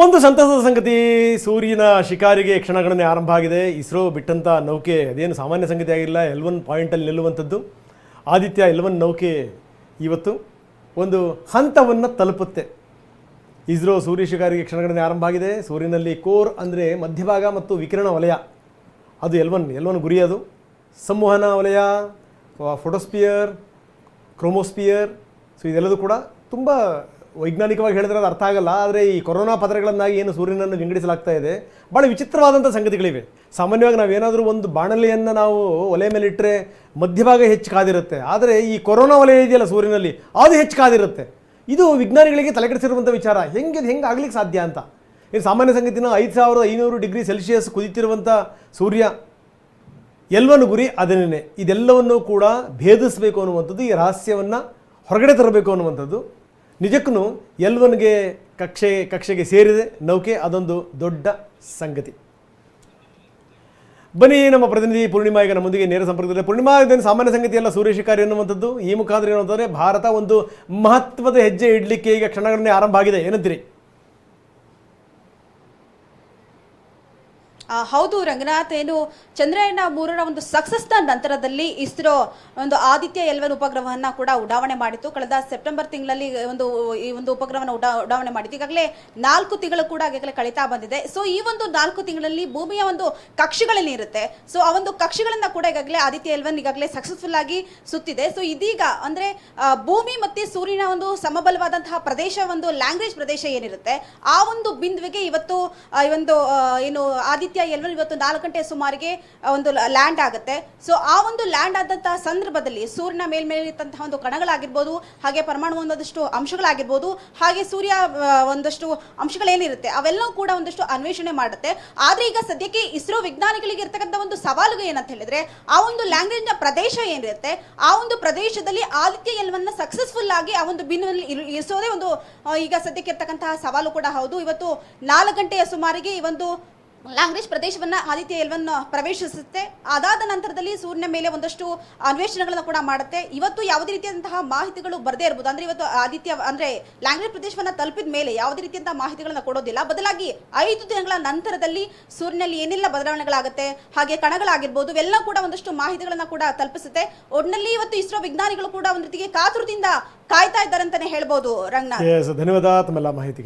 ಒಂದು ಸಂತಸದ ಸಂಗತಿ, ಸೂರ್ಯನ ಶಿಕಾರಿಗೆ ಕ್ಷಣಗಣನೆ ಆರಂಭ ಆಗಿದೆ. ಇಸ್ರೋ ಬಿಟ್ಟಂಥ ನೌಕೆ ಅದೇನು ಸಾಮಾನ್ಯ ಸಂಗತಿ ಆಗಿಲ್ಲ. ಎಲ್ ಒನ್ ಪಾಯಿಂಟಲ್ಲಿ ನಿಲ್ಲುವಂಥದ್ದು. ಆದಿತ್ಯ ಎಲ್ವನ್ ನೌಕೆ ಇವತ್ತು ಒಂದು ಹಂತವನ್ನು ತಲುಪುತ್ತೆ. ಇಸ್ರೋ ಸೂರ್ಯ ಶಿಕಾರಿಗೆ ಕ್ಷಣಗಣನೆ ಆರಂಭ ಆಗಿದೆ. ಸೂರ್ಯನಲ್ಲಿ ಕೋರ್ ಅಂದರೆ ಮಧ್ಯಭಾಗ ಮತ್ತು ವಿಕಿರಣ ವಲಯ. ಅದು ಎಲ್ ಒನ್ ಎಲ್ ಗುರಿ ಅದು. ಸಂವಹನ ವಲಯ ಫೋಟೋಸ್ಪಿಯರ್ ಕ್ರೋಮೋಸ್ಪಿಯರ್ ಸೊ ಇದೆಲ್ಲದೂ ಕೂಡ ತುಂಬ ವೈಜ್ಞಾನಿಕವಾಗಿ ಹೇಳಿದ್ರೆ ಅದು ಅರ್ಥ ಆಗಲ್ಲ, ಆದರೆ ಈ ಕೊರೋನಾ ಪದರಗಳನ್ನಾಗಿ ಏನು ಸೂರ್ಯನನ್ನು ವಿಂಗಡಿಸಲಾಗ್ತಾ ಇದೆ ಭಾಳ ವಿಚಿತ್ರವಾದಂಥ ಸಂಗತಿಗಳಿವೆ. ಸಾಮಾನ್ಯವಾಗಿ ನಾವೇನಾದರೂ ಒಂದು ಬಾಣಲೆಯನ್ನು ನಾವು ಒಲೆ ಮೇಲೆ ಇಟ್ಟರೆ ಮಧ್ಯಭಾಗ ಹೆಚ್ಚು ಕಾದಿರುತ್ತೆ, ಆದರೆ ಈ ಕೊರೋನಾ ವಲಯ ಇದೆಯಲ್ಲ ಸೂರ್ಯನಲ್ಲಿ, ಅದು ಹೆಚ್ಚು ಕಾದಿರುತ್ತೆ. ಇದು ವಿಜ್ಞಾನಿಗಳಿಗೆ ತಲೆಕೆಡಿಸಿರುವಂಥ ವಿಚಾರ, ಹೆಂಗೆ ಹೆಂಗೆ ಆಗ್ಲಿಕ್ಕೆ ಸಾಧ್ಯ ಅಂತ. ಇದು ಸಾಮಾನ್ಯ ಸಂಗತಿನ ಐದು ಸಾವಿರದ ಐನೂರು ಡಿಗ್ರಿ ಸೆಲ್ಸಿಯಸ್ ಕುದಿತಿರುವಂಥ ಸೂರ್ಯ ಎಲ್ಲವನ್ನು ಗುರಿ ಅದನ್ನೇ ಇದೆಲ್ಲವನ್ನು ಕೂಡ ಭೇದಿಸಬೇಕು ಅನ್ನುವಂಥದ್ದು, ಈ ರಹಸ್ಯವನ್ನು ಹೊರಗಡೆ ತರಬೇಕು ಅನ್ನುವಂಥದ್ದು. ನಿಜಕ್ಕೂ ಎಲ್ವನ್ಗೆ ಕಕ್ಷೆ, ಕಕ್ಷೆಗೆ ಸೇರಿದೆ. ನೌಕೆ ಅದೊಂದು ದೊಡ್ಡ ಸಂಗತಿ. ಬನ್ನಿ ನಮ್ಮ ಪ್ರತಿನಿಧಿ ಪೂರ್ಣಿಮಾ ಈಗ ನಮ್ಮೊಂದಿಗೆ ನೇರ ಸಂಪರ್ಕದಲ್ಲಿ ಪೂರ್ಣಿಮಾ, ಇದೇನು ಸಾಮಾನ್ಯ ಸಂಗತಿ ಅಲ್ಲ? ಸೂರ್ಯ ಶಿಕಾರಿ ಅನ್ನುವಂಥದ್ದು ಈ ಮುಖಾಂತರ ಏನು ಅಂತಂದರೆ ಭಾರತ ಒಂದು ಮಹತ್ವದ ಹೆಜ್ಜೆ ಇಡಲಿಕ್ಕೆ ಈಗ ಕ್ಷಣಗಣನೆ ಆರಂಭ ಆಗಿದೆ. ಏನಂತೀರಿ? ಹೌದು, ರಂಗನಾಥ್ ಏನು ಚಂದ್ರಯಾನ ಮೂರರ ಒಂದು ಸಕ್ಸಸ್ನ ನಂತರದಲ್ಲಿ ಇಸ್ರೋ ಒಂದು ಆದಿತ್ಯ ಎಲ್ವನ್ ಉಪಗ್ರಹವನ್ನ ಕೂಡ ಉಡಾವಣೆ ಮಾಡಿತ್ತು. ಕಳೆದ ಸೆಪ್ಟೆಂಬರ್ ತಿಂಗಳಲ್ಲಿ ಒಂದು, ಈ ಒಂದು ಉಪಗ್ರಹವನ್ನು ಉಡಾ, ಉಡಾವಣೆ ಮಾಡಿತ್ತು. ಈಗಾಗಲೇ ನಾಲ್ಕು ತಿಂಗಳು ಕೂಡ ಈಗಾಗಲೇ ಕಳೀತಾ ಬಂದಿದೆ. ಸೊ ಈ ಒಂದು ನಾಲ್ಕು ತಿಂಗಳಲ್ಲಿ ಭೂಮಿಯ ಒಂದು ಕಕ್ಷೆಗಳಲ್ಲಿ ಇರುತ್ತೆ. ಸೊ ಆ ಒಂದು ಕಕ್ಷಿಗಳನ್ನ ಕೂಡ ಈಗಾಗಲೇ ಆದಿತ್ಯ ಎಲ್ವನ್ ಈಗಾಗಲೇ ಸಕ್ಸಸ್ಫುಲ್ ಆಗಿ ಸುತ್ತಿದೆ. ಸೊ ಇದೀಗ ಅಂದ್ರೆ ಭೂಮಿ ಮತ್ತೆ ಸೂರ್ಯನ ಒಂದು ಸಮಬಲವಾದಂತಹ ಪ್ರದೇಶ, ಒಂದು ಲ್ಯಾಂಗ್ವೇಜ್ ಪ್ರದೇಶ ಏನಿರುತ್ತೆ, ಆ ಒಂದು ಬಿಂದುವಿಗೆ ಇವತ್ತು ಈ ಒಂದು ಏನು ಆದಿತ್ಯ ಎಲ್ವನ್ ಇವತ್ತು ನಾಲ್ಕು ಗಂಟೆ ಸುಮಾರಿಗೆ ಒಂದು ಲ್ಯಾಂಡ್ ಆಗುತ್ತೆ. ಸೊ ಆ ಒಂದು ಲ್ಯಾಂಡ್ ಆದಂತಹ ಸಂದರ್ಭದಲ್ಲಿ ಸೂರ್ಯನ ಮೇಲ್ಮೇಲಿದ್ದಂತಹ ಒಂದು ಕಣಗಳಾಗಿರ್ಬೋದು, ಹಾಗೆ ಪರಮಾಣು ಒಂದಷ್ಟು ಅಂಶಗಳಾಗಿರ್ಬೋದು, ಹಾಗೆ ಸೂರ್ಯ ಒಂದಷ್ಟು ಅಂಶಗಳೇನಿರುತ್ತೆ, ಅವೆಲ್ಲವೂ ಕೂಡ ಒಂದಷ್ಟು ಅನ್ವೇಷಣೆ ಮಾಡುತ್ತೆ. ಆದ್ರೆ ಈಗ ಸದ್ಯಕ್ಕೆ ಇಸ್ರೋ ವಿಜ್ಞಾನಿಗಳಿಗೆ ಇರ್ತಕ್ಕಂಥ ಒಂದು ಸವಾಲು ಏನಂತ ಹೇಳಿದ್ರೆ, ಆ ಒಂದು ಲ್ಯಾಂಗ್ವೇಜ್ನ ಪ್ರದೇಶ ಏನಿರುತ್ತೆ, ಆ ಒಂದು ಪ್ರದೇಶದಲ್ಲಿ ಆದಿತ್ಯ ಎಲ್ವನ್ನ ಸಕ್ಸಸ್ಫುಲ್ ಆಗಿ ಆ ಒಂದು ಬಿನ್ನಲ್ಲಿ ಇರು- ಇರಿಸೋದೇ ಒಂದು ಈಗ ಸದ್ಯಕ್ಕೆ ಇರ್ತಕ್ಕಂತಹ ಸವಾಲು ಕೂಡ ಹೌದು. ಇವತ್ತು ನಾಲ್ಕು ಗಂಟೆಯ ಸುಮಾರಿಗೆ ಈ ಒಂದು ಲ್ಯಾಂಗ್ವೇಜ್ ಪ್ರದೇಶವನ್ನ ಆದಿತ್ಯ ಎಲ್ವನ್ ಪ್ರವೇಶಿಸುತ್ತೆ. ಅದಾದ ನಂತರದಲ್ಲಿ ಸೂರ್ಯನ ಮೇಲೆ ಒಂದಷ್ಟು ಅನ್ವೇಷಣೆಗಳನ್ನ ಕೂಡ ಮಾಡುತ್ತೆ. ಇವತ್ತು ಯಾವುದೇ ರೀತಿಯಾದಂತಹ ಮಾಹಿತಿಗಳು ಬರದೇ ಇರಬಹುದು ಅಂದ್ರೆ ಇವತ್ತು ಆದಿತ್ಯ, ಅಂದ್ರೆ ಲ್ಯಾಂಗ್ರೇಜ್ ಪ್ರದೇಶವನ್ನ ತಲುಪಿದ ಮೇಲೆ ಯಾವುದೇ ರೀತಿಯಂತಹ ಮಾಹಿತಿಗಳನ್ನ ಕೊಡೋದಿಲ್ಲ. ಬದಲಾಗಿ ಐದು ದಿನಗಳ ನಂತರದಲ್ಲಿ ಸೂರ್ಯನಲ್ಲಿ ಏನೆಲ್ಲ ಬದಲಾವಣೆಗಳಾಗುತ್ತೆ, ಹಾಗೆ ಕಣಗಳಾಗಿರ್ಬೋದು, ಇವೆಲ್ಲ ಕೂಡ ಒಂದಷ್ಟು ಮಾಹಿತಿಗಳನ್ನ ಕೂಡ ತಲುಪಿಸುತ್ತೆ. ಒಟ್ಟಿನಲ್ಲಿ ಇವತ್ತು ಇಸ್ರೋ ವಿಜ್ಞಾನಿಗಳು ಕೂಡ ಒಂದು ರೀತಿಗೆ ಕಾತುರದಿಂದ ಕಾಯ್ತಾ ಇದ್ದಾರೆ ಅಂತಾನೆ ಹೇಳ್ಬೋದು, ರಂಗನಾಥ್. ಧನ್ಯವಾದ ಮಾಹಿತಿ